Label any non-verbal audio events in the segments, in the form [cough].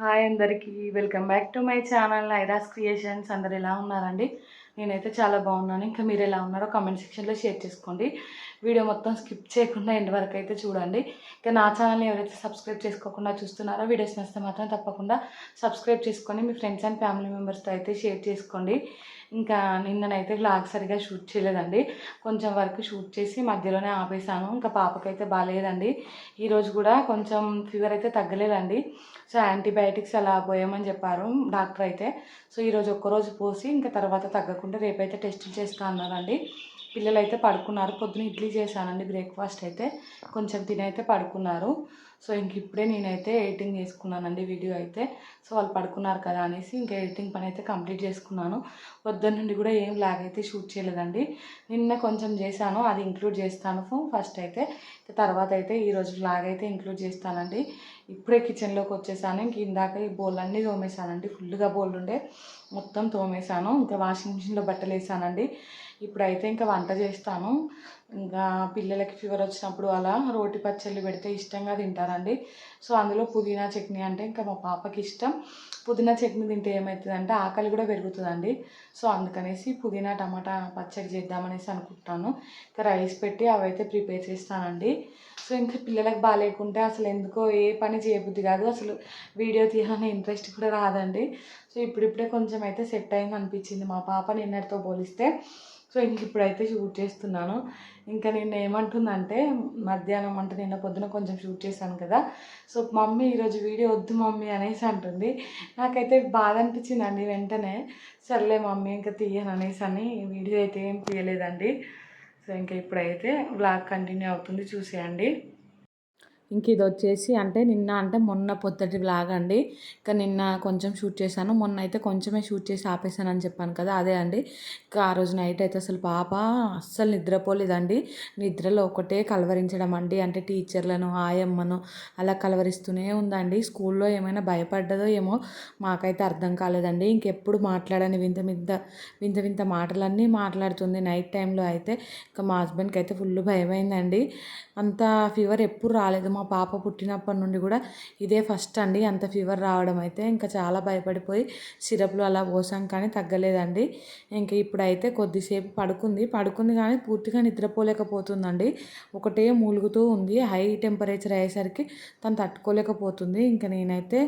Hi అందరికీ welcome back to my channel ఐరాస్ creations. అందరు ఎలా ఉన్నారండి? నేనైతే చాలా బాగున్నాను. ఇంకా మీరు ఎలా ఉన్నారో కామెంట్ సెక్షన్లో షేర్ చేసుకోండి. వీడియో మొత్తం స్కిప్ చేయకుండా ఎండ్ వరకు అయితే చూడండి. ఇంకా నా ఛానల్ని ఎవరైతే సబ్స్క్రైబ్ చేసుకోకుండా చూస్తున్నారో వీడియోస్ నచ్చితే మాత్రం తప్పకుండా సబ్స్క్రైబ్ చేసుకొని మీ ఫ్రెండ్స్ అండ్ ఫ్యామిలీ మెంబర్స్తో అయితే షేర్ చేసుకోండి. ఇంకా నిన్ననైతే వ్లాగ్ సరిగా షూట్ చేయలేదండి. కొంచెం వరకు షూట్ చేసి మధ్యలోనే ఆపేసాను ఇంకా పాపకైతే బాగాలేదండి ఈరోజు కూడా కొంచెం ఫీవర్ అయితే తగ్గలేదండి. సో యాంటీబయాటిక్స్ అలా పోయామని చెప్పారు డాక్టర్ అయితే. సో ఈరోజు ఒక్కరోజు పోసి ఇంకా తర్వాత తగ్గకుండా రేపైతే టెస్టులు చేస్తా అన్నారండి. పిల్లలు అయితే పడుకున్నారు. పొద్దున ఇడ్లీ చేశానండి బ్రేక్ఫాస్ట్ అయితే. కొంచెం తినైతే పడుకున్నారు. సో ఇంక ఇప్పుడే నేనైతే ఎడిటింగ్ చేసుకున్నానండి వీడియో అయితే. సో వాళ్ళు పడుకున్నారు కదా అనేసి ఇంకా ఎడిటింగ్ పని అయితే కంప్లీట్ చేసుకున్నాను. పొద్దున్న నుండి కూడా ఏం లాగ్ అయితే షూట్ చేయలేదండి. నిన్న కొంచెం చేశాను అది ఇంక్లూడ్ చేస్తాను ఫస్ట్ అయితే. తర్వాత అయితే ఈరోజు లాగ్ అయితే ఇంక్లూడ్ చేస్తానండి. ఇప్పుడే కిచెన్లోకి వచ్చేసాను. ఇంక ఇందాక ఈ బౌల్ అన్నీ తోమేశానండి. ఫుల్గా బౌల్ ఉండే. మొత్తం తోమేశాను. ఇంకా వాషింగ్ మిషన్లో బట్టలు వేసానండి ఇప్పుడైతే ఇంకా వంట చేస్తాను. ఇంకా పిల్లలకి ఫీవర్ వచ్చినప్పుడు అలా రోటి పచ్చళ్ళు పెడితే ఇష్టంగా తింటారండి. సో అందులో పుదీనా చట్నీ అంటే ఇంకా మా పాపకి ఇష్టం. పుదీనా చట్నీ తింటే ఏమవుతుందంటే ఆకలి కూడా పెరుగుతుందండి. సో అందుకనేసి పుదీనా టమాటా పచ్చడి చేద్దామనేసి అనుకుంటాను. ఇంకా రైస్ పెట్టి అవైతే ప్రిపేర్ చేస్తానండి. సో ఇంకా పిల్లలకు బాగాలేకుంటే అసలు ఎందుకో ఏ పని చేయబుద్ది కాదు. అసలు వీడియో తీయాలనే ఇంట్రెస్ట్ కూడా రాదండి. సో ఇప్పుడిప్పుడే కొంచెం అయితే సెట్ అయింది అనిపించింది మా పాప నిన్నటితో పోలిస్తే. సో ఇంక ఇప్పుడైతే షూట్ చేస్తున్నాను. ఇంకా నిన్న ఏమంటుందంటే మధ్యాహ్నం అంటే నిన్న పొద్దున కొంచెం షూట్ చేశాను కదా. సో మమ్మీ ఈరోజు వీడియో వద్దు మమ్మీ అనేసి అంటుంది. నాకైతే బాధ అనిపించిందండి వెంటనే. సర్లే మమ్మీ ఇంకా తీయను అనేసి అని వీడియో అయితే ఏం తీయలేదండి. సో ఇంకా ఇప్పుడైతే బ్లాగ్ కంటిన్యూ అవుతుంది చూసేయండి. ఇంక ఇది వచ్చేసి అంటే నిన్న అంటే మొన్న పొద్దుటి బ్లాగ్ అండి. ఇంకా నిన్న కొంచెం షూట్ చేశాను. మొన్న అయితే కొంచెమే షూట్ చేసి ఆపేశాను అని చెప్పాను కదా అదే అండి. ఇంకా ఆ రోజు నైట్ అయితే అసలు పాప అస్సలు నిద్రపోలేదండి. నిద్రలో ఒకటే కలవరించడం అండి. అంటే టీచర్లను ఆయమ్మను అలా కలవరిస్తూనే ఉందండి. స్కూల్లో ఏమైనా భయపడ్డదో ఏమో మాకైతే అర్థం కాలేదండి. ఇంకెప్పుడు మాట్లాడని వింత వింత వింత వింత మాటలన్నీ మాట్లాడుతుంది నైట్ టైంలో అయితే. ఇంకా మా హస్బెండ్కి అయితే ఫుల్ భయమైందండి. అంత ఫీవర్ ఎప్పుడు రాలేదు. మా పాప పుట్టినప్పటి నుండి కూడా ఇదే ఫస్ట్ అండి. అంత ఫీవర్ రావడం అయితే ఇంకా చాలా భయపడిపోయి సిరప్లు అలా పోసాం కానీ తగ్గలేదండి. ఇంకా ఇప్పుడైతే కొద్దిసేపు పడుకుంది. పడుకుంది కానీ పూర్తిగా నిద్రపోలేకపోతుందండి. ఒకటే మూలుగుతూ ఉంది. హై టెంపరేచర్ అయ్యేసరికి తను తట్టుకోలేకపోతుంది. ఇంకా నేనైతే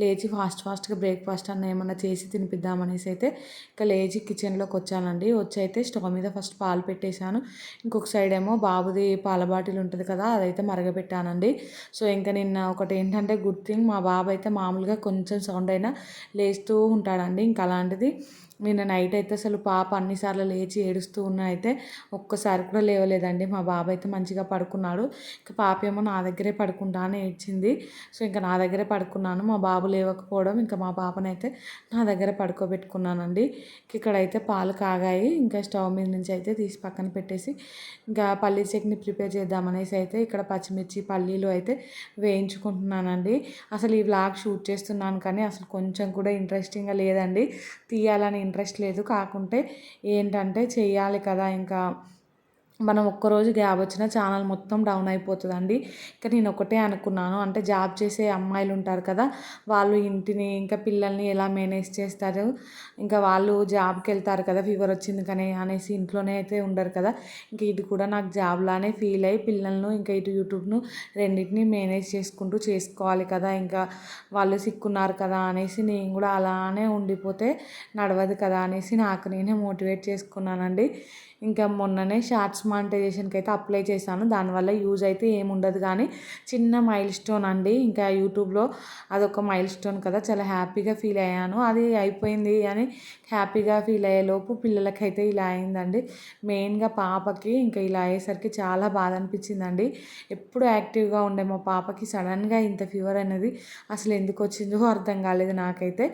లేచి ఫాస్ట్ ఫాస్ట్గా బ్రేక్ఫాస్ట్ అన్న ఏమన్నా చేసి తినిపిద్దామనేసి అయితే ఇంకా లేచి కిచెన్లోకి వచ్చానండి. వచ్చి అయితే స్టవ్ మీద ఫస్ట్ పాలు పెట్టేశాను. ఇంకొక సైడ్ ఏమో బాబుది పాల బాటిల్ ఉంటుంది కదా అదైతే మరగబెట్టానండి. సో ఇంకా నిన్న ఒకటి ఏంటంటే గుడ్ థింగ్ మా బాబు అయితే మామూలుగా కొంచెం సౌండ్ అయినా లేస్తూ ఉంటాడండి. ఇంకా అలాంటిది నిన్న నైట్ అయితే అసలు పాప అన్నిసార్లు లేచి ఏడుస్తూ ఉన్నా అయితే ఒక్కసారి కూడా లేవలేదండి. మా బాబు అయితే మంచిగా పడుకున్నాడు. ఇంకా పాప ఏమో నా దగ్గరే పడుకుంటా అని ఏడ్చింది. సో ఇంకా నా దగ్గరే పడుకున్నాను. మా బాబు లేవకపోవడం ఇంకా మా పాపనైతే నా దగ్గర పడుకోబెట్టుకున్నానండి. ఇక్కడైతే పాలు కాగాయి. ఇంకా స్టవ్ మీద నుంచి అయితే తీసి పక్కన పెట్టేసి ఇంకా పల్లీ చట్నీ ప్రిపేర్ చేద్దామనేసి అయితే ఇక్కడ పచ్చిమిర్చి పల్లీలు అయితే వేయించుకుంటున్నానండి. అసలు ఈ వ్లాగ్ షూట్ చేస్తున్నాను కానీ అసలు కొంచెం కూడా ఇంట్రెస్టింగ్గా లేదండి. తీయాలని ఇంట్రెస్ట్ లేదు. కాకుంటే ఏంటంటే చేయాలి కదా ఇంకా. మనం ఒక్కరోజు గ్యాప్ వచ్చిన ఛానల్ మొత్తం డౌన్ అయిపోతుందండి. ఇంకా నేను ఒకటే అనుకున్నాను. అంటే జాబ్ చేసే అమ్మాయిలు ఉంటారు కదా వాళ్ళు ఇంటిని ఇంకా పిల్లల్ని ఎలా మేనేజ్ చేస్తారు? ఇంకా వాళ్ళు జాబ్కి వెళ్తారు కదా ఫీవర్ వచ్చింది కానీ అనేసి ఇంట్లోనే అయితే ఉండరు కదా. ఇంకా ఇది కూడా నాకు జాబ్లానే ఫీల్ అయ్యి పిల్లలను ఇంకా ఇటు యూట్యూబ్ను రెండింటిని మేనేజ్ చేసుకుంటూ చేసుకోవాలి కదా ఇంకా వాళ్ళు సిక్కున్నారు కదా అనేసి నేను కూడా అలానే ఉండిపోతే నడవదు కదా అనేసి నాకు నేనే మోటివేట్ చేసుకున్నానండి. ఇంకా మొన్ననే షార్ట్స్ మానిటైజేషన్కి అయితే అప్లై చేశాను. దానివల్ల యూజ్ అయితే ఏముండదు కానీ చిన్న మైల్ స్టోన్ అండి. ఇంకా యూట్యూబ్లో అదొక మైల్ స్టోన్ కదా చాలా హ్యాపీగా ఫీల్ అయ్యాను. అది అయిపోయింది అని హ్యాపీగా ఫీల్ అయ్యేలోపు పిల్లలకైతే ఇలా అయిందండి. మెయిన్గా పాపకి ఇంకా ఇలా అయ్యేసరికి చాలా బాధ అనిపించిందండి. ఎప్పుడు యాక్టివ్గా ఉండే మా పాపకి సడన్గా ఇంత ఫీవర్ అనేది అసలు ఎందుకు వచ్చిందో అర్థం కాలేదు నాకైతే.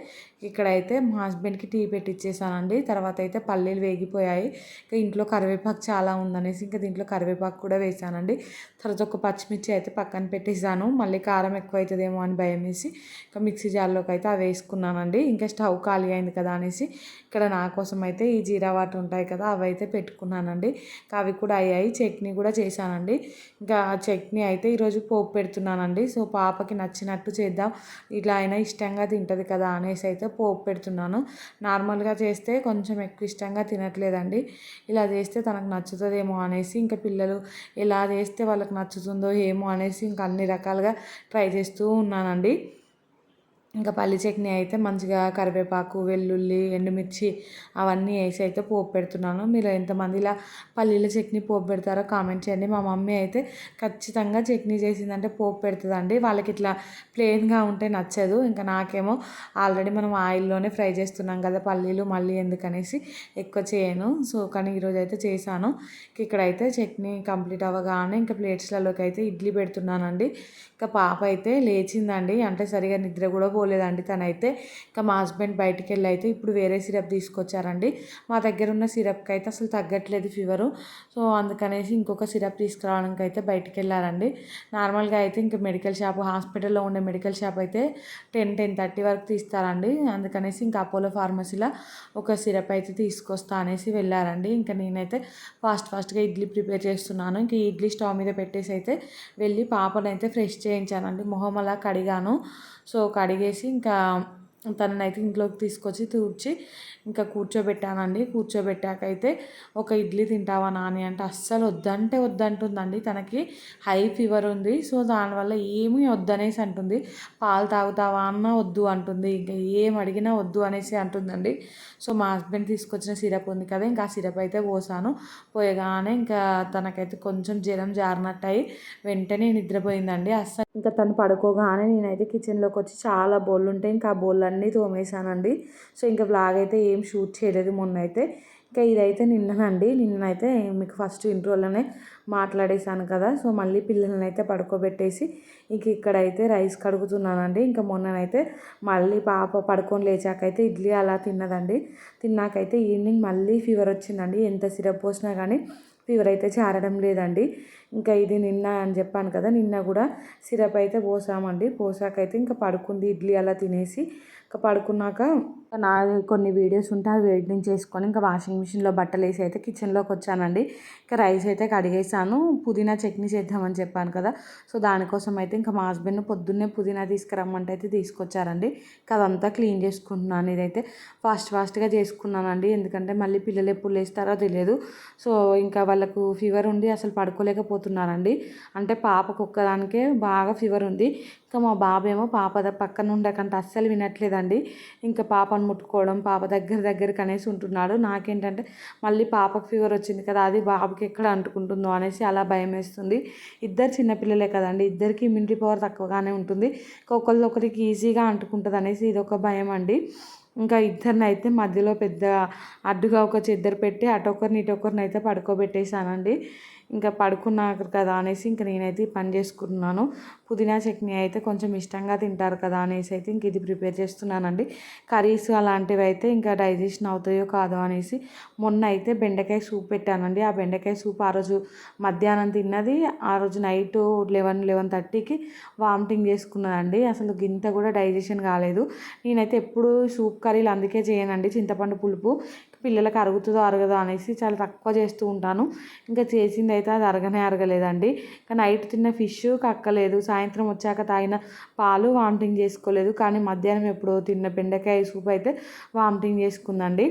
ఇక్కడైతే మా హస్బెండ్కి టీ పెట్టిచ్చేసానండి. తర్వాత అయితే పల్లీలు వేగిపోయాయి. ఇంకా ఇంట్లో కరివేపాకు చాలా ఉందనేసి ఇంకా దీంట్లో కరివేపాకు కూడా వేసానండి. తర్వాత ఒక పచ్చిమిర్చి అయితే పక్కన పెట్టేసాను. మళ్ళీ కారం ఎక్కువ అవుతుందేమో అని భయం వేసి ఇంకా మిక్సీ జార్లోకి అయితే అవి వేసుకున్నానండి. ఇంకా స్టవ్ ఖాళీ అయింది కదా అనేసి ఇక్కడ నా కోసం అయితే ఈ జీరా వాటర్ ఉంటాయి కదా అవి అయితే పెట్టుకున్నానండి. ఇంకా అవి కూడా అయ్యాయి. చట్నీ కూడా చేశానండి. ఇంకా చట్నీ అయితే ఈరోజు పోపు పెడుతున్నానండి. సో పాపకి నచ్చినట్టు చేద్దాం. ఇట్లా అయినా ఇష్టంగా తింటుంది కదా అనేసి అయితే పోపు పెడుతున్నాను. నార్మల్గా చేస్తే కొంచెం ఎక్కువ ఇష్టంగా తినట్లేదండి. ఇలా చేస్తే తనకు నచ్చుతుందేమో అనేసి ఇంకా పిల్లలు ఎలా చేస్తే వాళ్ళకి నచ్చుతుందో ఏమో అనేసి ఇంకా అన్ని రకాలుగా ట్రై చేస్తూ ఉన్నానండి. ఇంకా పల్లి చట్నీ అయితే మంచిగా కరివేపాకు వెల్లుల్లి ఎండుమిర్చి అవన్నీ వేసి అయితే పోపు పెడుతున్నాను. మీరు ఎంతమంది ఇలా పల్లీల చట్నీ పోపు పెడతారో కామెంట్ చేయండి. మా మమ్మీ అయితే ఖచ్చితంగా చట్నీ చేసిందంటే పోపు పెడుతుందండి. వాళ్ళకి ఇట్లా ప్లెయిన్గా ఉంటే నచ్చదు. ఇంకా నాకేమో ఆల్రెడీ మనం ఆయిల్లోనే ఫ్రై చేస్తున్నాం కదా పల్లీలు మళ్ళీ ఎందుకనేసి ఎక్కువ చేయను. సో కానీ ఈరోజు అయితే చేశాను. ఇక్కడైతే చట్నీ కంప్లీట్ అవ్వగానే ఇంకా ప్లేట్స్లలోకి అయితే ఇడ్లీ పెడుతున్నానండి. ఇంకా పాప అయితే లేచిందండి. అంటే సరిగా నిద్ర కూడా పోలేదండి తనైతే. ఇంకా మా హస్బెండ్ బయటికి వెళ్ళి అయితే ఇప్పుడు వేరే సిరప్ తీసుకొచ్చారండి. మా దగ్గర ఉన్న సిరప్కి అయితే అసలు తగ్గట్లేదు ఫీవరు. సో అందుకనేసి ఇంకొక సిరప్ తీసుకురావడానికి అయితే బయటికి వెళ్ళారండి నార్మల్గా అయితే ఇంకా మెడికల్ షాప్ హాస్పిటల్లో ఉండే మెడికల్ షాప్ అయితే టెన్ టెన్ థర్టీ వరకు తీస్తారండి. అందుకనేసి ఇంకా అపోలో ఫార్మసీలో ఒక సిరప్ అయితే తీసుకొస్తా అనేసి వెళ్ళారండి. ఇంకా నేనైతే ఫాస్ట్ ఫాస్ట్గా ఇడ్లీ ప్రిపేర్ చేస్తున్నాను. ఇంకా ఇడ్లీ స్టవ్ మీద పెట్టేసి అయితే వెళ్ళి పాపనైతే ఫ్రెష్ చేయించానండి. మొహం అలా కడిగాను. సో కడిగేసి ఇంకా తననైతే ఇంట్లోకి తీసుకొచ్చి తూడ్చి ఇంకా కూర్చోబెట్టానండి. కూర్చోబెట్టాక అయితే ఒక ఇడ్లీ తింటావా నాని అంటే అస్సలు వద్దంటే వద్దంటుందండి. తనకి హై ఫీవర్ ఉంది. సో దానివల్ల ఏమీ వద్దనేసి అంటుంది. పాలు తాగుతావా అన్న వద్దు అంటుంది. ఇంకా ఏం అడిగినా వద్దు అనేసి అంటుందండి. సో మా హస్బెండ్ తీసుకొచ్చిన సిరప్ ఉంది కదా ఇంకా ఆ సిరప్ అయితే పోసాను. పోయగానే ఇంకా తనకైతే కొంచెం జ్వరం జారినట్టు అయి వెంటనే నిద్రపోయిందండి. అస్సలు ఇంకా తను పడుకోగానే నేనైతే కిచెన్లోకి వచ్చి చాలా బోళ్ళు ఉంటాయి ఇంకా ఆ బోళ్ళు అన్నీ తోమేశానండి. సో ఇంకా బ్లాగ్ అయితే ఏం షూట్ చేయలేదు మొన్న అయితే ఇంకా ఇదైతే నిన్ననండి. నిన్నైతే మీకు ఫస్ట్ ఇంట్రోలోనే మాట్లాడేశాను కదా. సో మళ్ళీ పిల్లల్ని అయితే పడుకోబెట్టేసి ఇంక ఇక్కడైతే రైస్ కడుగుతున్నానండి. ఇంకా మొన్ననైతే మళ్ళీ పాప పడుకొని లేచాకైతే ఇడ్లీ అలా తిన్నదండి. తిన్నాకైతే ఈవినింగ్ మళ్ళీ ఫీవర్ వచ్చిందండి. ఎంత సిరప్ పోసినా కానీ ఫీవర్ అయితే చేరడం లేదండి. ఇంకా ఇది నిన్న అని చెప్పాను కదా నిన్న కూడా సిరప్ అయితే పోసామండి. పోసాకైతే ఇంకా పడుకుంది ఇడ్లీ అలా తినేసి. ఇంకా పడుకున్నాక నా కొన్ని వీడియోస్ ఉంటే అవి ఎడిటింగ్ చేసుకొని ఇంకా వాషింగ్ మిషన్లో బట్టలు వేసి అయితే కిచెన్లోకి వచ్చానండి. ఇంకా రైస్ అయితే కడిగేసాను. పుదీనా చట్నీ చేద్దామని చెప్పాను కదా సో దానికోసం అయితే ఇంకా మా హస్బెండ్ పొద్దున్నే పుదీనా తీసుకురమ్మంటే అయితే తీసుకొచ్చారండి. ఇంకా అదంతా క్లీన్ చేసుకుంటున్నాను ఇదైతే ఫాస్ట్ ఫాస్ట్గా చేసుకున్నానండి ఎందుకంటే మళ్ళీ పిల్లలు ఎప్పుడు లేస్తారో తెలియదు. సో ఇంకా వాళ్ళకు ఫీవర్ ఉండి అసలు పడుకోలేకపోతే పడుకోలేకపోతున్నారండి అంటే పాపకు ఒక్కదానికే బాగా ఫీవర్ ఉంది. ఇంకా మా బాబేమో పాప పక్కన ఉండకంటే అస్సలు వినట్లేదండి. ఇంకా పాపను ముట్టుకోవడం పాప దగ్గర దగ్గరికి అనేసి ఉంటున్నాడు. నాకేంటంటే మళ్ళీ పాపకు ఫీవర్ వచ్చింది కదా అది బాబుకి ఎక్కడ అంటుకుంటుందో అనేసి అలా భయం వేస్తుంది ఇద్దరు చిన్నపిల్లలే కదండి. ఇద్దరికి ఇమ్యూనిటీ పవర్ తక్కువగానే ఉంటుంది. ఒకళ్ళు ఒకరికి ఈజీగా అంటుకుంటుంది అనేసి ఇది ఒక భయం అండి ఇంకా ఇద్దరిని అయితే మధ్యలో పెద్ద అడ్డుగా ఒక చెద్దరు పెట్టి అటొకరిని ఇటొకరిని అయితే పడుకోబెట్టేశానండి. ఇంకా పడుకున్నారు కదా అనేసి ఇంక నేనైతే పని చేసుకుంటున్నాను. పుదీనా చట్నీ అయితే కొంచెం ఇష్టంగా తింటారు కదా అనేసి అయితే ఇంక ఇది ప్రిపేర్ చేస్తున్నానండి. కర్రీస్ అలాంటివి అయితే ఇంకా డైజెషన్ అవుతాయో కాదో అనేసి మొన్న అయితే బెండకాయ సూప్ పెట్టానండి. ఆ బెండకాయ సూప్ ఆ రోజు మధ్యాహ్నం తిన్నది. ఆ రోజు నైట్ లెవెన్ లెవెన్ థర్టీకి వామిటింగ్ చేసుకున్నదండి. అసలు గింత కూడా డైజెషన్ కాలేదు. నేనైతే ఎప్పుడు సూప్ కర్రీలు అందుకే చేయనండి. చింతపండు పులుపు. పిల్లలకు అరుగుతుందో అరగదో అనేసి చాలా తక్కువ చేస్తూ ఉంటాను. ఇంకా చేసింది అయితే అది అరగనే అరగలేదండి. ఇంకా నైట్ తిన్న ఫిష్ కక్కలేదు. సాయంత్రం వచ్చాక తాగిన పాలు వామిటింగ్ చేసుకోలేదు. కానీ మధ్యాహ్నం ఎప్పుడో తిన్న బెండకాయ సూప్ అయితే వామిటింగ్ చేసుకుందండి.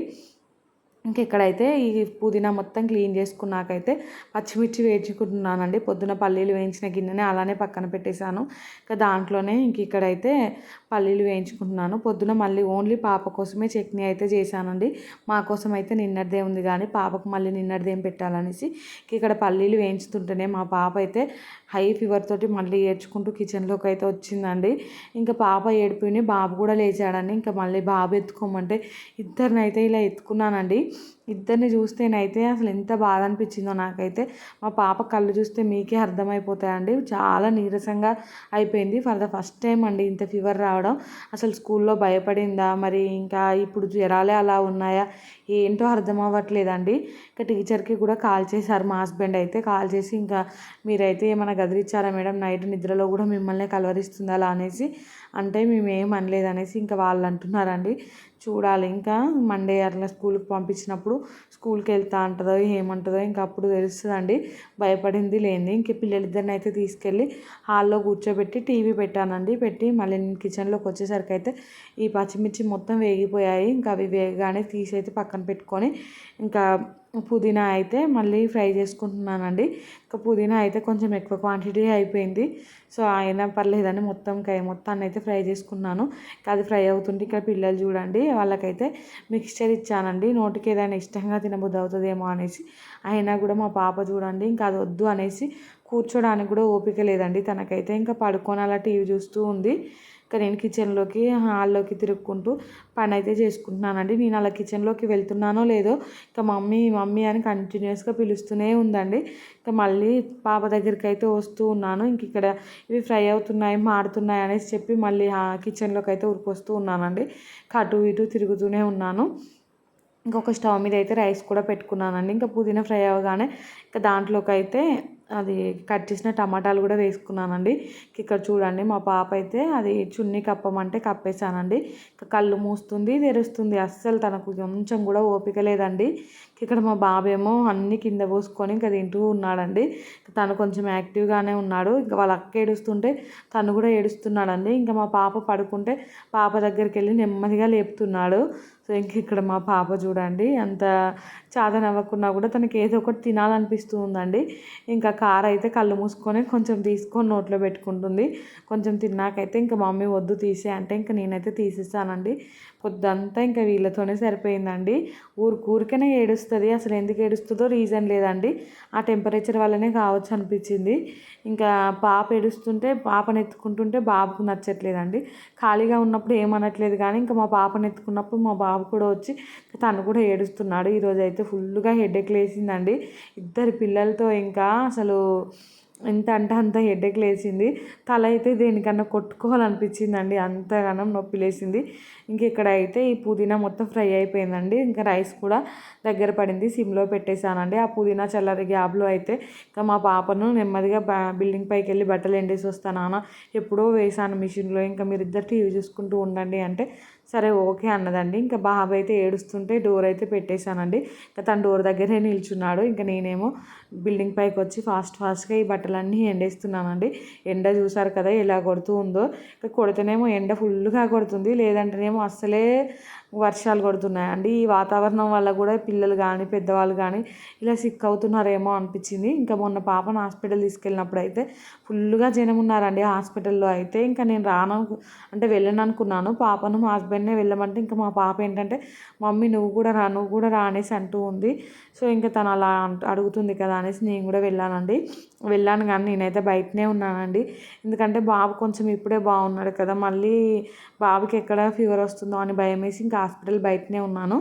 ఇంకెక్కడైతే ఈ పుదీనా మొత్తం క్లీన్ చేసుకున్నాకైతే పచ్చిమిర్చి వేయించుకుంటున్నానండి. పొద్దున పల్లీలు వేయించిన గిన్నెనే అలానే పక్కన పెట్టేశాను. ఇంకా దాంట్లోనే ఇంక ఇక్కడైతే పల్లీలు వేయించుకుంటున్నాను. పొద్దున మళ్ళీ ఓన్లీ పాప కోసమే చట్నీ అయితే చేశానండి. మా కోసం అయితే నిన్నటిదే ఉంది కానీ పాపకు మళ్ళీ నిన్నటిదేం పెట్టాలనేసి ఇక్కడ పల్లీలు వేయించుతుంటేనే మా పాప అయితే హై ఫీవర్ తోటి మళ్ళీ ఏడ్చుకుంటూ కిచెన్లోకి అయితే వచ్చిందండి. ఇంకా పాప ఏడిపోయి బాబు కూడా లేచాడని ఇంకా మళ్ళీ బాబు ఎత్తుకోమంటే ఇద్దరినైతే ఇలా ఎత్తుకున్నానండి. ఇద్దరిని చూస్తేనైతే అసలు ఎంత బాధ అనిపించిందో నాకైతే. మా పాప కళ్ళు చూస్తే మీకే అర్థమైపోతాయండి. చాలా నీరసంగా అయిపోయింది. ఫర్ ద ఫస్ట్ టైం అండి ఇంత ఫీవర్ రావడం. అసలు స్కూల్లో భయపడిందా? మరి ఇంకా ఇప్పుడు జ్వరాలే అలా ఉన్నాయా? ఏంటో అర్థం అవ్వట్లేదండి ఇంకా టీచర్కి కూడా కాల్ చేశారు మా హస్బెండ్ అయితే. కాల్ చేసి ఇంకా మీరైతే ఏమైనా గదిరిచ్చారా మేడం? నైట్ నిద్రలో కూడా మిమ్మల్ని కలవరిస్తుంది? అలా అనేసి. అంటే మేము ఏం అనలేదు అనేసి ఇంకా వాళ్ళు అంటున్నారండి. చూడాలి. ఇంకా మండే అట్లా స్కూల్కి పంపించినప్పుడు స్కూల్కి వెళ్తా అంటుందో ఏమంటుందో ఇంకా అప్పుడు తెలుస్తుందండి. భయపడింది లేనిది. ఇంక పిల్లలిద్దరిని అయితే తీసుకెళ్ళి హాల్లో కూర్చోబెట్టి టీవీ పెట్టానండి. పెట్టి మళ్ళీ నేను కిచెన్లోకి వచ్చేసరికి అయితే ఈ పచ్చిమిర్చి మొత్తం వేగిపోయాయి. ఇంకా అవి వేగగానే తీసి అయితే పక్కన పెట్టుకొని ఇంకా పుదీనా అయితే మళ్ళీ ఫ్రై చేసుకుంటున్నానండి. ఇంకా పుదీనా అయితే కొంచెం ఎక్కువ క్వాంటిటీ అయిపోయింది. సో అయినా పర్లేదని మొత్తం కై మొత్తాన్ని అయితే ఫ్రై చేసుకున్నాను. ఇంకా అది ఫ్రై అవుతుంటే ఇక్కడ పిల్లలు చూడండి వాళ్ళకైతే మిక్స్చర్ ఇచ్చానండి. నోటికి ఏదైనా ఇష్టంగా తినబుద్ధి అవుతుందేమో అనేసి. అయినా కూడా మా పాప చూడండి ఇంకా అది వద్దు అనేసి కూర్చోడానికి కూడా ఓపిక లేదండి తనకైతే. ఇంకా పడుకొని అలా టీవీ చూస్తూ ఉంది. ఇంకా నేను కిచెన్లోకి హాల్లోకి తిరుక్కుంటూ పని అయితే చేసుకుంటున్నానండి. నేను అలా కిచెన్లోకి వెళ్తున్నానో లేదో ఇంకా మమ్మీ మమ్మీ అని కంటిన్యూస్గా పిలుస్తూనే ఉందండి. ఇంకా మళ్ళీ పాప దగ్గరికి అయితే వస్తూ ఉన్నాను. ఇంక ఇక్కడ ఇవి ఫ్రై అవుతున్నాయి మాడుతున్నాయి అనేసి చెప్పి మళ్ళీ కిచెన్లోకి అయితే ఉరికొస్తూ ఉన్నానండి. అటు ఇటు తిరుగుతూనే ఉన్నాను. ఇంకొక స్టవ్ మీద అయితే రైస్ కూడా పెట్టుకున్నానండి. ఇంకా పుదీనా ఫ్రై అవ్వగానే ఇంకా దాంట్లోకి అయితే అది కట్ చేసిన టమాటాలు కూడా వేసుకున్నానండి. ఇక్కడ చూడండి మా పాప అయితే అది చున్నీ కప్పమంటే కప్పేశానండి. కళ్ళు మూస్తుంది తెరుస్తుంది. అస్సలు తనకు కొంచెం కూడా ఓపిక లేదండి. ఇక్కడ మా బాబేమో అన్ని కింద పోసుకొని ఇంకా తింటూ ఉన్నాడండి. తను కొంచెం యాక్టివ్గానే ఉన్నాడు. ఇంకా వాళ్ళ అక్క ఏడుస్తుంటే తను కూడా ఏడుస్తున్నాడండి. ఇంకా మా పాప పడుకుంటే పాప దగ్గరికి వెళ్ళి నెమ్మదిగా లేపుతున్నాడు. సో ఇంక ఇక్కడ మా పాప చూడండి అంత చాదన నవ్వకున్నా కూడా తనకి ఏదో ఒకటి తినాలనిపిస్తూ ఉందండి ఇంకా కార అయితే కళ్ళు మూసుకొని కొంచెం తీసుకొని నోట్లో పెట్టుకుంటుంది. కొంచెం తిన్నాకైతే ఇంకా మమ్మీ వద్దు తీసే అంటే ఇంకా నేనైతే తీసిస్తానండి పొద్దంతా ఇంకా వీళ్ళతోనే సరిపోయిందండి. ఊరు ఊరికనే ఏడుస్తుంది. అసలు ఎందుకు ఏడుస్తుందో రీజన్ లేదండి. ఆ టెంపరేచర్ వల్లనే కావచ్చు అనిపించింది. ఇంకా పాప ఏడుస్తుంటే పాపను ఎత్తుకుంటుంటే బాబుకు నచ్చట్లేదండి. ఖాళీగా ఉన్నప్పుడు ఏమనట్లేదు కానీ ఇంకా మా పాపను ఎత్తుకున్నప్పుడు మా బాబు కూడా వచ్చి తను కూడా ఏడుస్తున్నాడు. ఈరోజు అయితే ఫుల్గా హెడేక్ లేసిందండి ఇద్దరు పిల్లలతో ఇంకా అసలు ఎంత అంటే అంత హెడేక్ లేచింది తల అయితే దేనికన్నా కొట్టుకోవాలనిపించిందండి. అంతగానం నొప్పి లేచింది ఇంక ఇక్కడ అయితే ఈ పుదీనా మొత్తం ఫ్రై అయిపోయిందండి. ఇంకా రైస్ కూడా దగ్గర పడింది సిమ్లో పెట్టేశానండి. ఆ పుదీనా చల్లరి గ్యాప్లో అయితే ఇంకా మా పాపను నెమ్మదిగా బిల్డింగ్ పైకి వెళ్ళి బట్టలు ఎండేసి వస్తాను నాన్న. ఎప్పుడో వేసాను మిషన్లో. ఇంకా మీరు ఇద్దరు టీవీ చూసుకుంటూ ఉండండి అంటే సరే ఓకే అన్నదండి. ఇంకా బాబు అయితే ఏడుస్తుంటే డోర్ అయితే పెట్టేశానండి. ఇంకా తన డోర్ దగ్గరే నిల్చున్నాడు. ఇంకా నేనేమో బిల్డింగ్ పైకి వచ్చి ఫాస్ట్ ఫాస్ట్గా ఈ బట్టలన్నీ ఎండేస్తున్నానండి. ఎండ చూసారు కదా ఎలా కొడుతూ ఉందో. ఇంకా కొడితేనేమో ఎండ ఫుల్గా కొడుతుంది. లేదంటేనేమో అస్సలే వర్షాలు కొడుతున్నాయండి. ఈ వాతావరణం వల్ల కూడా పిల్లలు కానీ పెద్దవాళ్ళు కానీ ఇలా సిక్ అవుతున్నారేమో అనిపించింది. ఇంకా మొన్న పాపను హాస్పిటల్ తీసుకెళ్ళినప్పుడు అయితే ఫుల్గా జనం ఉన్నారండి హాస్పిటల్లో అయితే. ఇంకా నేను రాను అంటే వెళ్ళను అనుకున్నాను. పాపను మా హస్బెండ్నే వెళ్ళమంటే ఇంకా మా పాప ఏంటంటే మమ్మీ నువ్వు కూడా రా నువ్వు కూడా రా అనేసి అంటూ ఉంది. సో ఇంకా తను అలా అడుగుతుంది కదా అనేసి నేను కూడా వెళ్ళానండి. వెళ్ళాను కానీ నేనైతే బయటనే ఉన్నానండి. ఎందుకంటే బాబు కొంచెం ఇప్పుడే బాగున్నాడు కదా. మళ్ళీ బాబుకి ఎక్కడ ఫీవర్ వస్తుందో అని భయం వేసి ఇంకా హాస్పిటల్ బయటనే ఉన్నాను.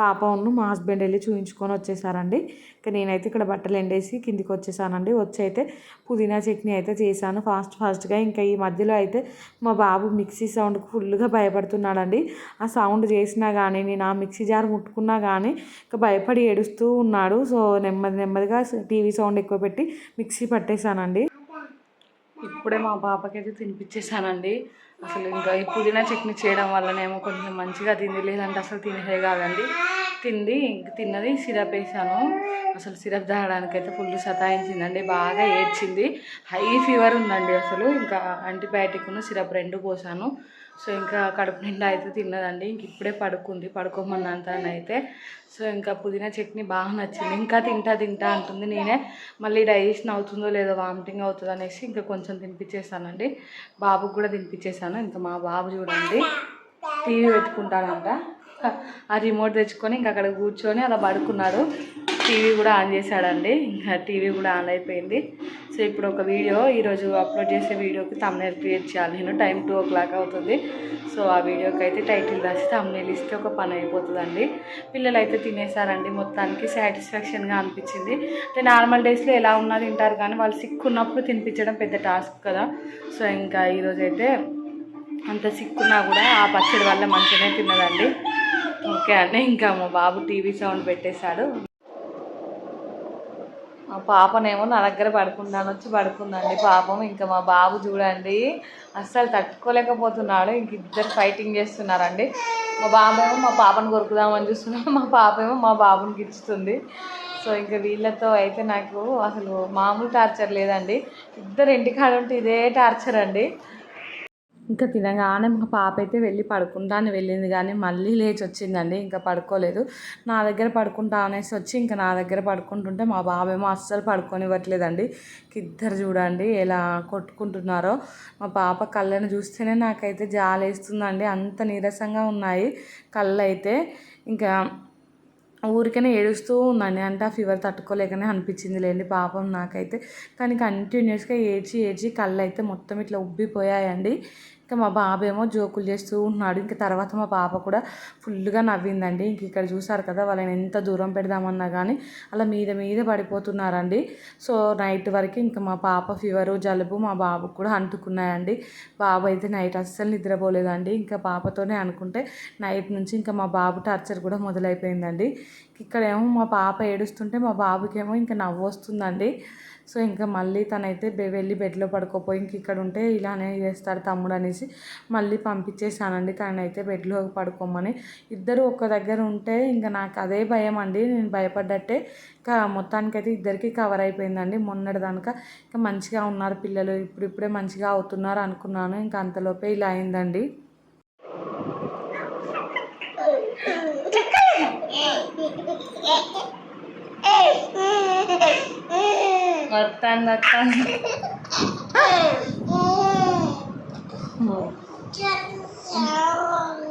పాప ఉన్న మా హస్బెండ్ వెళ్ళి చూపించుకొని వచ్చేసారండి. ఇంకా నేనైతే ఇక్కడ బట్టలు ఎండేసి కిందికి వచ్చేసానండి. వచ్చి అయితే పుదీనా చట్నీ అయితే చేశాను. ఫాస్ట్ ఫాస్ట్గా ఇంకా ఈ మధ్యలో అయితే మా బాబు మిక్సీ సౌండ్కి ఫుల్గా భయపడుతున్నాడండి. ఆ సౌండ్ చేసినా కానీ నేను ఆ మిక్సీ జార్ ముట్టుకున్నా కానీ ఇంకా భయపడి ఏడుస్తూ ఉన్నాడు. సో నెమ్మది నెమ్మదిగా టీవీ సౌండ్ ఎక్కువ పెట్టి మిక్సీ పట్టేశానండి. ఇప్పుడే మా పాపకైతే తినిపించేసానండి అసలు ఇంకా ఈ పుదీనా చట్నీ చేయడం వల్లనేమో కొంచెం మంచిగా తింది. లేదంటే అసలు తినేదే కాదండి. తింది తిన్నది సిరప్ వేసాను. అసలు సిరప్ తాగడానికి అయితే ఫుల్ సతాయించిందండి. బాగా ఏడ్చింది. హై ఫీవర్ ఉందండి అసలు. ఇంకా యాంటీబయాటిక్ను సిరప్ రెండు పోసాను. సో ఇంకా కడుపు నిండా అయితే తిన్నదండి. ఇంక ఇప్పుడే పడుకుంది. పడుకోమన్నంత అయితే. సో ఇంకా పుదీనా చట్నీ బాగా నచ్చింది. ఇంకా తింటా తింటా అంటుంది నేనే. మళ్ళీ డైజెషన్ అవుతుందో లేదో వామిటింగ్ అవుతుందో అనేసి ఇంకా కొంచెం తినిపించేసానండి బాబుకు కూడా తినిపించేసాను ఇంకా మా బాబు చూడండి. టీవీ పెట్టుకుంటానంట ఆ రిమోట్ తెచ్చుకొని ఇంకా అక్కడ కూర్చొని అలా పడుకున్నాడు. టీవీ కూడా ఆన్ చేశాడండి. ఇంకా టీవీ కూడా ఆన్ అయిపోయింది. సో ఇప్పుడు ఒక వీడియో ఈరోజు అప్లోడ్ చేసే వీడియోకి తమ్నేల్ క్రియేట్ చేయాలి. నేను టైం టూ ఓ క్లాక్ అవుతుంది. సో ఆ వీడియోకి అయితే టైటిల్ రాసి తమ్నేల్ ఇస్తే ఒక పని అయిపోతుందండి. పిల్లలు అయితే తినేసారండి. మొత్తానికి సాటిస్ఫాక్షన్గా అనిపించింది. అంటే నార్మల్ డేస్లో ఎలా ఉన్నా తింటారు కానీ వాళ్ళు సిక్ ఉన్నప్పుడు తినిపించడం పెద్ద టాస్క్ కదా. సో ఇంకా ఈరోజు అయితే అంత సిక్కున్నా కూడా ఆ పచ్చడి వల్ల మంచిగానే తిన్నదండి. ఓకే అంటే ఇంకా మా బాబు టీవీ సౌండ్ పెట్టేశాడు. మా పాపనేమో నా దగ్గర పడుకుందాను వచ్చి పడుకుందండి పాపం. ఇంకా మా బాబు చూడండి అస్సలు తట్టుకోలేకపోతున్నాడు. ఇంక ఇద్దరు ఫైటింగ్ చేస్తున్నారండి. మా బాబేమో మా పాపను కొరుకుదామని చూస్తున్నాడు మా పాపేమో మా బాబుని గిచ్చుతుంది. సో ఇంకా వీళ్ళతో అయితే నాకు అసలు మామూలు టార్చర్ లేదండి. ఇద్దరు ఇంటికాడ ఉంటే ఇదే టార్చర్ అండి. ఇంకా తినగానే మా పాప అయితే వెళ్ళి పడుకుంటాను వెళ్ళింది కానీ మళ్ళీ లేచి వచ్చిందండి ఇంకా పడుకోలేదు. నా దగ్గర పడుకుంటా అనేసి వచ్చి ఇంకా నా దగ్గర పడుకుంటుంటే మా బాబేమో అస్సలు పడుకోనివ్వట్లేదండి. ఇద్దరు చూడండి ఎలా కొట్టుకుంటున్నారో. మా పాప కళ్ళను చూస్తేనే నాకైతే జాలేస్తుందండి. అంత నీరసంగా ఉన్నాయి కళ్ళు అయితే ఇంకా ఊరికనే ఏడుస్తూ ఉందండి. అంటే ఆ ఫీవర్ తట్టుకోలేకనే అనిపించింది లేండి పాపం నాకైతే. కానీ కంటిన్యూస్గా ఏడ్చి ఏడ్చి కళ్ళు అయితే మొత్తం ఇట్లా ఉబ్బిపోయాయండి. ఇంకా మా బాబేమో జోకులు చేస్తూ ఉన్నాడు ఇంకా తర్వాత మా పాప కూడా ఫుల్గా నవ్విందండి. ఇంక ఇక్కడ చూసారు కదా వాళ్ళని ఎంత దూరం పెడదామన్నా కానీ అలా మీద మీద పడిపోతున్నారండి. సో నైట్ వరకు ఇంకా మా పాప ఫీవరు జలుబు మా బాబుకు కూడా అంటుకున్నాయండి. బాబు అయితే నైట్ అస్సలు నిద్రపోలేదండి. ఇంకా పాపతోనే అనుకుంటే నైట్ నుంచి ఇంకా మా బాబు టార్చర్ కూడా మొదలైపోయిందండి. ఇక్కడేమో మా పాప ఏడుస్తుంటే మా బాబుకేమో ఇంకా నవ్వు వస్తుందండి. సో ఇంకా మళ్ళీ తనైతే బె వెళ్ళి బెడ్లో పడుకోపోయి ఇంక ఇక్కడ ఉంటే ఇలానే చేస్తాడు తమ్ముడు అనేసి మళ్ళీ పంపించేసానండి తనైతే బెడ్లో పడుకోమని. ఇద్దరు ఒక దగ్గర ఉంటే ఇంకా నాకు అదే భయం అండి. నేను భయపడ్డట్టే ఇంకా మొత్తానికైతే ఇద్దరికి కవర్ అయిపోయిందండి. మొన్నటి దానిక ఇంకా మంచిగా ఉన్నారు పిల్లలు. ఇప్పుడు ఇప్పుడే మంచిగా అవుతున్నారు అనుకున్నాను. ఇంకా అంతలోపే ఇలా అయిందండి. [laughs] వస్తాను వస్తాను.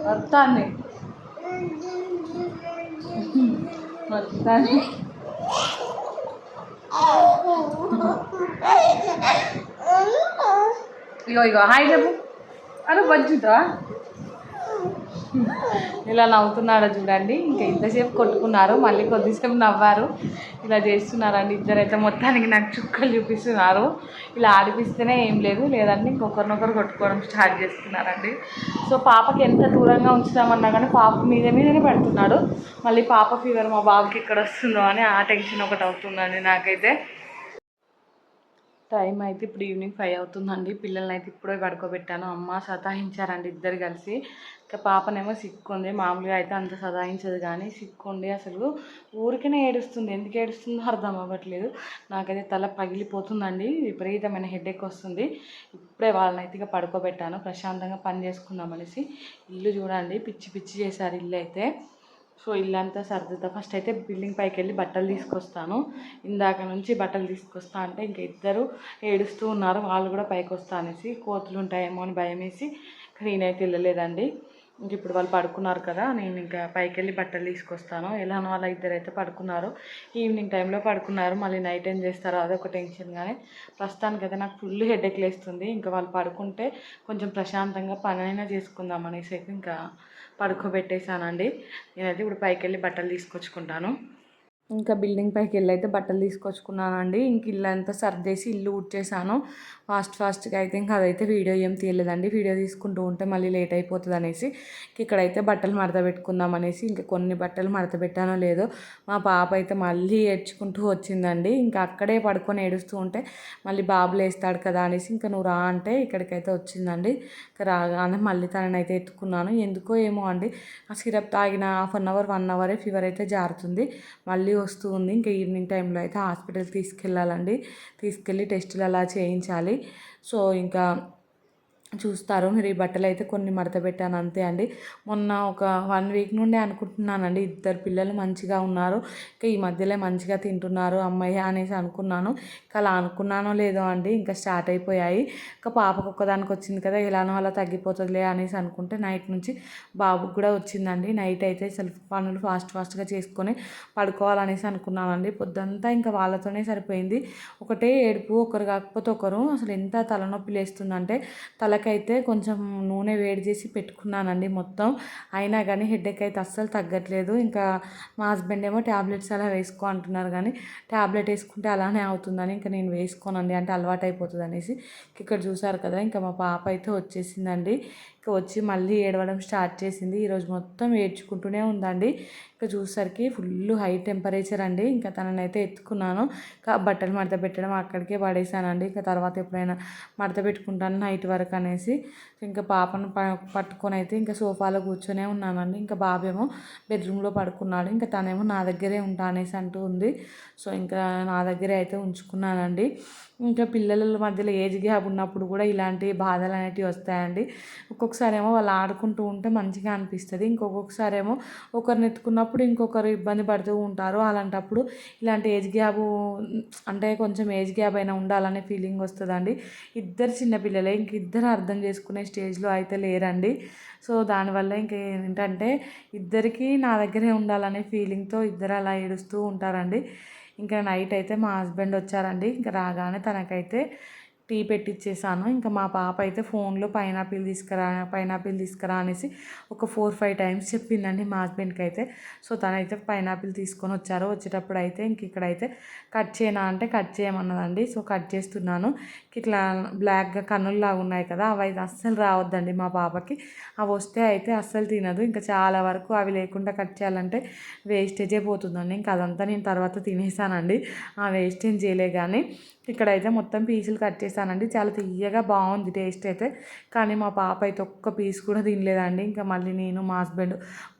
వస్తాను. వస్తాను. ఇగో ఇగో హాయ్ చెప్పు. అరే బజ్జుతా ఇలా నవ్వుతున్నాడో చూడండి. ఇంకా ఇంతసేపు కొట్టుకున్నారు. మళ్ళీ కొద్దిసేపు నవ్వారు. ఇలా చేస్తున్నారండి. ఇద్దరైతే మొత్తానికి నాకు చుక్కలు చూపిస్తున్నారు. ఇలా ఆడిపిస్తేనే ఏం లేదు. లేదంటే ఇంకొకరినొకరు కొట్టుకోవడం స్టార్ట్ చేస్తున్నారండి. సో పాపకి ఎంత దూరంగా ఉంచుదామన్నా కానీ పాప మీద మీదనే పెడుతున్నాడు మళ్ళీ పాప ఫీవర్ మా బాబుకి ఎక్కడ వస్తుందో అని ఆ టెన్షన్ ఒకటి అవుతుందండి నాకైతే. టైం అయితే ఇప్పుడు ఈవినింగ్ ఫైవ్ అవుతుందండి. పిల్లల్ని అయితే ఇప్పుడే పడుకోబెట్టాను. అమ్మ సతాయించారండి ఇద్దరు కలిసి. ఇంకా పాపనేమో సిక్కుంది. మామూలుగా అయితే అంత సదాయించదు కానీ సిక్కుండి అసలు. ఊరికనే ఏడుస్తుంది. ఎందుకు ఏడుస్తుందో అర్థం అవ్వట్లేదు. నాకైతే తల పగిలిపోతుందండి. విపరీతమైన హెడేక్ వస్తుంది. ఇప్పుడే వాళ్ళని అయితే ఇక పడుకోబెట్టాను. ప్రశాంతంగా పని చేసుకుందాం అనేసి. ఇల్లు చూడండి. పిచ్చి పిచ్చి చేశారు ఇల్లు అయితే సో ఇల్లంతా సర్దుతా. ఫస్ట్ అయితే బిల్డింగ్ పైకి వెళ్ళి బట్టలు తీసుకొస్తాను. ఇందాక నుంచి బట్టలు తీసుకొస్తా అంటే ఇంక ఇద్దరు ఏడుస్తూ ఉన్నారు. వాళ్ళు కూడా పైకి వస్తా అనేసి కోతులు ఉంటాయేమో అని భయం వేసి అయితే వెళ్ళలేదండి. ఇంక ఇప్పుడు వాళ్ళు పడుకున్నారు కదా నేను ఇంకా పైకి వెళ్ళి బట్టలు తీసుకొస్తాను. ఎలా వాళ్ళ ఇద్దరు అయితే పడుకున్నారు. ఈవినింగ్ టైంలో పడుకున్నారు. మళ్ళీ నైట్ ఏం చేస్తారో అదొక టెన్షన్ కానీ ప్రస్తుతానికి అయితే నాకు ఫుల్ హెడేక్ లేస్తుంది. ఇంకా వాళ్ళు పడుకుంటే కొంచెం ప్రశాంతంగా పనైనా చేసుకుందాం అనేసి అయితే ఇంకా పడుకోబెట్టేశానండి. నేనైతే ఇప్పుడు పైకి వెళ్ళి బట్టలు తీసుకొచ్చుకుంటాను. ఇంకా బిల్డింగ్ పైకి వెళ్ళి అయితే బట్టలు తీసుకొచ్చుకున్నానండి. ఇంక ఇల్లు అంతా సర్దేసి ఇల్లు ఉడ్చేసాను ఫాస్ట్ ఫాస్ట్గా అయితే ఇంకా అదైతే వీడియో ఏం తీయలేదండి. వీడియో తీసుకుంటూ ఉంటే మళ్ళీ లేట్ అయిపోతుంది అనేసి ఇక్కడైతే బట్టలు మడత పెట్టుకుందాం అనేసి ఇంకా కొన్ని బట్టలు మడత పెట్టానో లేదో మా పాప అయితే మళ్ళీ ఏడ్చుకుంటూ వచ్చిందండి. ఇంకా అక్కడే పడుకొని ఏడుస్తూ ఉంటే మళ్ళీ బాబు లేస్తాడు కదా అనేసి ఇంకా నువ్వు రా అంటే ఇక్కడికైతే వచ్చిందండి. ఇంకా రాగానే మళ్ళీ తనని అయితే ఎత్తుకున్నాను. ఎందుకో ఏమో అండి ఆ సిరప్ తాగిన హాఫ్ అన్ అవర్ వన్ అవరే ఫీవర్ అయితే జారుతుంది. మళ్ళీ వస్తూ ఉంది ఇంకా ఈవినింగ్ టైంలో అయితే హాస్పిటల్కి తీసుకెళ్ళాలండి. తీసుకెళ్ళి టెస్టులు అలా చేయించాలి. సో ఇంకా చూస్తారు. మీరు ఈ బట్టలు అయితే కొన్ని మడత పెట్టాను అంతే అండి. మొన్న ఒక వన్ వీక్ నుండి అనుకుంటున్నానండి. ఇద్దరు పిల్లలు మంచిగా ఉన్నారు. ఇంకా ఈ మధ్యలో మంచిగా తింటున్నారు అమ్మాయి అనేసి అనుకున్నాను. ఇంకా అలా అనుకున్నానో లేదో అండి ఇంకా స్టార్ట్ అయిపోయాయి. ఇంకా పాపకు ఒక్కదానికి వచ్చింది కదా ఇలానో అలా తగ్గిపోతుందిలే అనేసి అనుకుంటే నైట్ నుంచి బాబుకి కూడా వచ్చిందండి. నైట్ అయితే సెల్ఫ్ పనులు ఫాస్ట్ ఫాస్ట్గా చేసుకొని పడుకోవాలనేసి అనుకున్నానండి. పొద్దంతా ఇంకా వాళ్ళతోనే సరిపోయింది. ఒకటే ఏడుపు ఒకరు కాకపోతే ఒకరు. అసలు ఎంత తలనొప్పి లేస్తుందంటే తల తలకైతే కొంచెం నూనె వేడి చేసి పెట్టుకున్నానండి మొత్తం. అయినా కానీ హెడ్ఏక్ అయితే అస్సలు తగ్గట్లేదు. ఇంకా మా హస్బెండ్ ఏమో ట్యాబ్లెట్స్ అలా వేసుకో అంటున్నారు కానీ ట్యాబ్లెట్ వేసుకుంటే అలానే అవుతుందని ఇంకా నేను వేసుకోనండి. అంటే అలవాటు అయిపోతుంది అనేసి ఇక్కడ చూసారు కదా ఇంకా మా పాప అయితే వచ్చేసిందండి. ఇంకా వచ్చి మళ్ళీ ఏడవడం స్టార్ట్ చేసింది. ఈరోజు మొత్తం ఏడ్చుకుంటూనే ఉందండి. ఇంకా చూసేసరికి ఫుల్ హై టెంపరేచర్ అండి. ఇంకా తనని అయితే ఎత్తుకున్నాను. ఇంకా బట్టలు మడత పెట్టడం అక్కడికే పడేసానండి. ఇంకా తర్వాత ఎప్పుడైనా మడత పెట్టుకుంటాను నైట్ వరకు అనేసి ఇంకా పాపను ప పట్టుకొని అయితే ఇంకా సోఫాలో కూర్చొనే ఉన్నానండి. ఇంకా బాబేమో బెడ్రూమ్లో పడుకున్నాడు. ఇంకా తనేమో నా దగ్గరే ఉంటా అనేసి అంటూ ఉంది. సో ఇంకా నా దగ్గరే అయితే ఉంచుకున్నానండి. ఇంకా పిల్లల మధ్యలో ఏజ్ గ్యాప్ ఉన్నప్పుడు కూడా ఇలాంటి బాధలు అనేటివి వస్తాయండి. ఒక్కొక్కసారి ఏమో వాళ్ళు ఆడుకుంటూ ఉంటే మంచిగా అనిపిస్తుంది. ఇంకొకసారి ఏమో ఒకరిని ఎత్తుకున్నప్పుడు ఇంకొకరు ఇబ్బంది పడుతూ ఉంటారు. అలాంటప్పుడు ఇలాంటి ఏజ్ గ్యాప్ అంటే కొంచెం ఏజ్ గ్యాప్ అయినా ఉండాలనే ఫీలింగ్ వస్తుందండి. ఇద్దరు చిన్నపిల్లలే ఇంక ఇద్దరు అర్థం చేసుకునే స్టేజ్లో అయితే లేరండి. సో దానివల్ల ఇంక ఏంటంటే ఇద్దరికీ నా దగ్గరే ఉండాలనే ఫీలింగ్తో ఇద్దరు అలా ఏడుస్తూ ఉంటారండి. ఇంకా నైట్ అయితే మా హస్బెండ్ వచ్చారండి. ఇంకా రాగానే తనకైతే టీ పెట్టిచ్చేసాను. ఇంకా మా పాప అయితే ఫోన్లో పైనాపిల్ తీసుకురా పైనాపిల్ తీసుకురా అనేసి ఒక ఫోర్ ఫైవ్ టైమ్స్ చెప్పిందండి మా హస్బెండ్కి అయితే సో తనైతే పైనాపిల్ తీసుకొని వచ్చారు. వచ్చేటప్పుడు అయితే ఇంక ఇక్కడైతే కట్ చేయనా అంటే కట్ చేయమన్నదండి. సో కట్ చేస్తున్నాను. ఇట్లా బ్లాక్గా కన్నుల్లాగా ఉన్నాయి కదా అవి అయితే అస్సలు రావద్దండి మా పాపకి. అవి వస్తే అయితే అస్సలు తినదు. ఇంకా చాలా వరకు అవి లేకుండా కట్ చేయాలంటే వేస్టేజే పోతుందండి. ఇంకా అదంతా నేను తర్వాత తినేసానండి. ఆ వేస్టేజ్ చేయలే కానీ ఇక్కడైతే మొత్తం పీసులు కట్ చేశానండి. చాలా తీయగా బాగుంది టేస్ట్ అయితే. కానీ మా పాప అయితే ఒక్క పీస్ కూడా తినలేదండి. ఇంకా మళ్ళీ నేను మా హస్బెండ్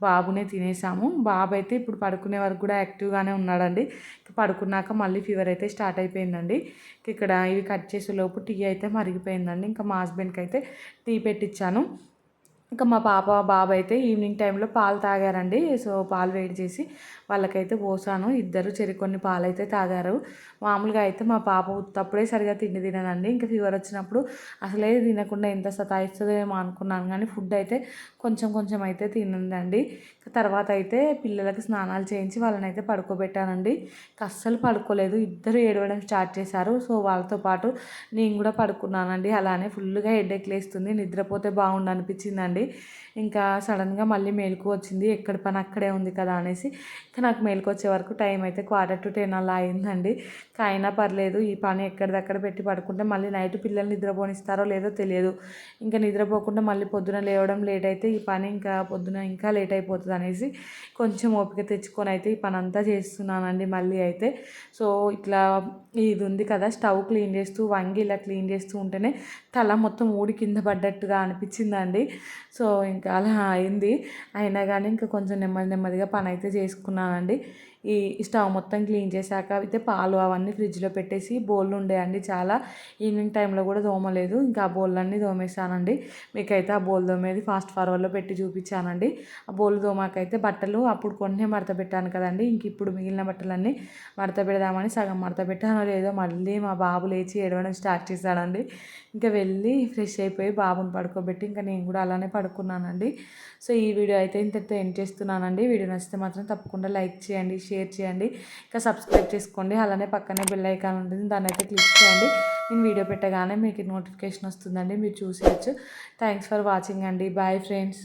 బాబునే తినేసాము. బాబు అయితే ఇప్పుడు పడుకునే వరకు కూడా యాక్టివ్గానే ఉన్నాడండి. పడుకున్నాక మళ్ళీ ఫీవర్ అయితే స్టార్ట్ అయిపోయిందండి. ఇక్కడ ఇవి కట్ చేసే లోపు టీ అయితే మరిగిపోయిందండి. ఇంకా మా హస్బెండ్కి అయితే టీ పెట్టించాను ఇంకా మా పాప బాబు అయితే ఈవినింగ్ టైంలో పాలు తాగారండి. సో పాలు వేడి చేసి వాళ్ళకైతే పోసాను. ఇద్దరు చెరి కొన్ని పాలైతే తాగారు. మామూలుగా అయితే మా పాప తప్పుడే సరిగా తిండి తినదండి. ఇంకా ఫీవర్ వచ్చినప్పుడు అసలే తినకుండా ఎంత సతాయిస్తుందేమో అనుకున్నాను. కానీ ఫుడ్ అయితే కొంచెం కొంచెం అయితే తినందండి తర్వాత అయితే పిల్లలకి స్నానాలు చేయించి వాళ్ళని అయితే పడుకోబెట్టానండి అస్సలు పడుకోలేదు. ఇద్దరు ఏడవడం స్టార్ట్ చేశారు. సో వాళ్ళతో పాటు నేను కూడా పడుకున్నానండి. అలానే ఫుల్గా హెడేక్ లేస్తుంది. నిద్రపోతే బాగుండు అనిపించిందండి. ఇంకా సడన్గా మళ్ళీ మేలుకు వచ్చింది. ఎక్కడ పని అక్కడే ఉంది కదా అనేసి ఇంకా నాకు మేలుకు వచ్చే వరకు టైం అయితే క్వార్టర్ టు టెన్ అలా అయిందండి. అయినా పర్లేదు ఈ పని ఎక్కడిదక్కడ పెట్టి పడుకుంటే మళ్ళీ నైట్ పిల్లలు నిద్రపోనిస్తారో లేదో తెలియదు. ఇంకా నిద్రపోకుండా మళ్ళీ పొద్దున లేవడం లేట్ అయితే ఈ పని ఇంకా పొద్దున ఇంకా లేట్ అయిపోతుంది అనేసి కొంచెం ఓపిక తెచ్చుకొని అయితే ఈ పని అంతా చేస్తున్నానండి మళ్ళీ అయితే. సో ఇట్లా ఇది ఉంది కదా స్టవ్ క్లీన్ చేస్తూ వంగి ఇలా క్లీన్ చేస్తూ ఉంటేనే తల మొత్తం ఊడి కింద పడ్డట్టుగా అనిపించిందండి. సో ఇంకా అలా అయింది. అయినా కానీ ఇంకా కొంచెం నెమ్మది నెమ్మదిగా పని అయితే చేసుకున్నానండి. ఈ స్టవ్ మొత్తం క్లీన్ చేశాక అయితే పాలు అవన్నీ ఫ్రిడ్జ్లో పెట్టేసి బోళ్ళు ఉండేయండి. చాలా ఈవినింగ్ టైంలో కూడా దోమలేదు. ఇంకా ఆ బోళ్ళన్నీ దోమేశానండి. మీకైతే ఆ బోల్ దోమేది ఫాస్ట్ ఫార్వర్డ్లో పెట్టి చూపించానండి. ఆ బోల్ దోమాకైతే బట్టలు అప్పుడు కొన్ని మడత పెట్టాను కదండి. ఇంక ఇప్పుడు మిగిలిన బట్టలన్నీ మడత పెడదామని సగం మడత పెట్టానో లేదో మళ్ళీ మా బాబు లేచి ఏడవడం స్టార్ట్ చేశాడండి. ఇంకా వెళ్ళి ఫ్రెష్ అయిపోయి బాబుని పడుకోబెట్టి ఇంకా నేను కూడా అలానే పడుకున్నానండి. సో ఈ వీడియో అయితే ఇంతటితో ఎండ్ చేస్తున్నానండి. వీడియో నచ్చితే మాత్రం తప్పకుండా లైక్ చేయండి షేర్ చేయండి. ఇంకా సబ్స్క్రైబ్ చేసుకోండి. అలానే పక్కనే బెల్ ఐకాన్ ఉంటుంది. దాన్ని అయితే క్లిక్ చేయండి. నేను వీడియో పెట్టగానే మీకు నోటిఫికేషన్ వస్తుందండి. మీరు చూసేయచ్చు. థ్యాంక్స్ ఫర్ వాచింగ్ అండి. Bye friends